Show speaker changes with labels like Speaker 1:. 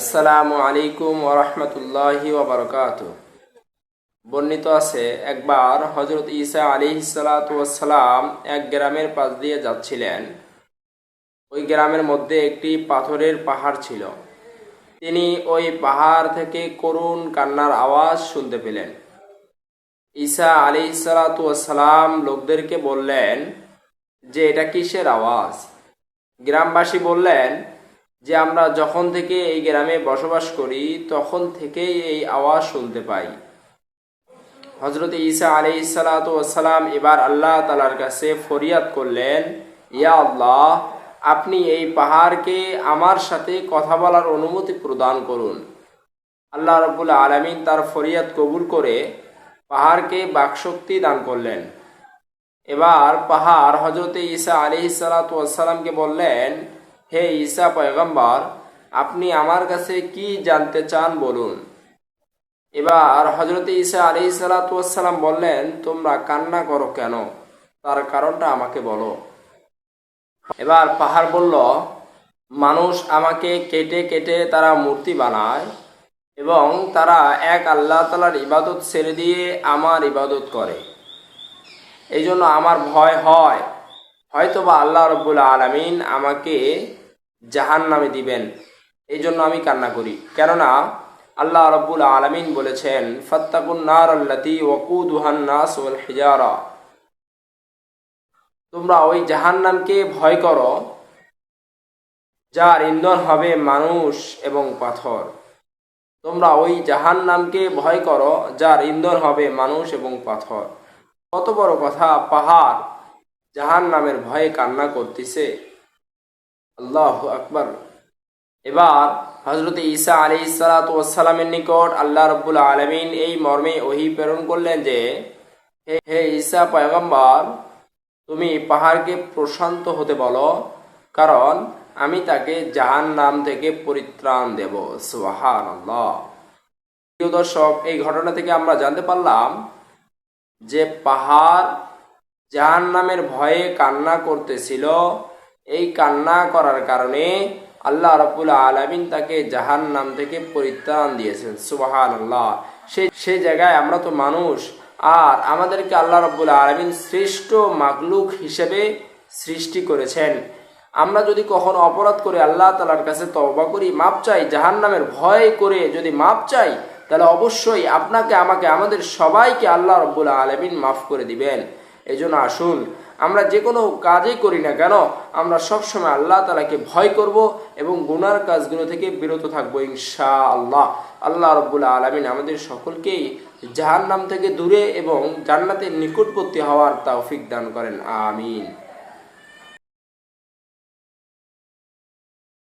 Speaker 1: আসসালামু আলাইকুম ওরহমতুল্লাহি ওবরকাত বর্ণিত আছে, একবার হজরত ঈসা আলী সালাম এক গ্রামের পাশ দিয়ে যাচ্ছিলেন। ওই গ্রামের মধ্যে একটি পাথরের পাহাড় ছিল। তিনি ওই পাহাড় থেকে করুণ কান্নার আওয়াজ শুনতে পেলেন। ঈসা আলী সালাম লোকদেরকে বললেন, যে এটা কিসের আওয়াজ? গ্রামবাসী বললেন যে আমরা যখন থেকে এই গ্রামে বসবাস করি, তখন থেকেই এই আওয়াজ শুনতে পাই। হজরত ঈসা আলি সালাম এবার আল্লাহ তালার কাছে ফরিয়াদ করলেন, ইয়া আল্লাহ, আপনি এই পাহাড়কে আমার সাথে কথা বলার অনুমতি প্রদান করুন। আল্লাহ রবুল আলমিন তার ফরিয়াদ কবুল করে পাহাড়কে বাকশক্তি দান করলেন। এবার পাহাড় হজরতে ঈসা আলি সালাতামকে বললেন হে ঈসা পয়গম্বর, আপনি আমার কাছে কি জানতে চান বলুন। এবার হজরতে ঈসা আলি সালাতাম বললেন, তোমরা কান্না করো কেন? তার কারণটা আমাকে বলো। এবার পাহাড় বলল, মানুষ আমাকে কেটে কেটে তারা মূর্তি বানায় এবং তারা এক আল্লাহ তালার ইবাদত ছেড়ে দিয়ে আমার ইবাদত করে। এই জন্য আমার ভয় হয়। হয়তোবা আল্লাহ রব্বুল আলমিন আমাকে জাহান নামে দিবেন। এই জন্য আমি কান্না করি। কেননা আল্লাহ রব্বুল আলমিন বলেছেন, ফত্তাকুন নার আল্লাতি ওকুদুহান ওয়াল হিজারা। তোমরা ওই জাহান্নামকে ভয় করো, যার ইন্ধন হবে মানুষ এবং পাথর। তোমরা ওই জাহান্নামকে ভয় করো, যার ইন্ধন হবে মানুষ এবং পাথর। কত বড় কথা, পাহাড় জাহান নামের ভয়ে কান্না করতেছে। আল্লাহ আকবর। এবার হজরত ঈসা আলী সালাতামের নিকট আল্লাহ রব্বুল আলমিন এই মর্মে ওহি প্রেরণ করলেন যে, হে ঈসা পয়গম্বর, তুমি পাহাড়কে প্রশান্ত হতে বলো, কারণ আমি তাকে জাহান নাম থেকে পরিত্রাণ দেব। সোহান প্রিয় দর্শক, এই ঘটনা থেকে আমরা জানতে পারলাম যে পাহাড় জাহান নামের ভয়ে কান্না করতেছিল এই কান্না করার কারণে আল্লাহ রবুল আলমিন তাকে জাহান নাম থেকে পরিত্রাণ দিয়েছেন সুবাহান আল্লাহ সে সেই জায়গায় আমরা তো মানুষ, আর আমাদেরকে আল্লাহ রব্বুল আলমিন শ্রেষ্ঠ মাগলুক হিসেবে সৃষ্টি করেছেন। আমরা যদি কখনো অপরাধ করে আল্লাহ তালার কাছে তবা করি, মাপ চাই জাহান নামের ভয় করে যদি মাপ চাই, তাহলে অবশ্যই আপনাকে, আমাকে, আমাদের সবাইকে আল্লাহ রব্বুল আলমিন মাফ করে দিবেন। এই জন্য আসুন আমরা যে কোনো কাজই করি না কেন, আমরা সবসময় আল্লাহ তালাকে ভয় করব এবং গুনার কাজগুলো থেকে বিরত থাকব ইনশা আল্লাহ আল্লাহ রব্বুল আলমিন আমাদের সকলকেই জাহান্নাম থেকে দূরে এবং জান্নাতের নিকটবর্তী হওয়ার তৌফিক দান করেন, আমিন।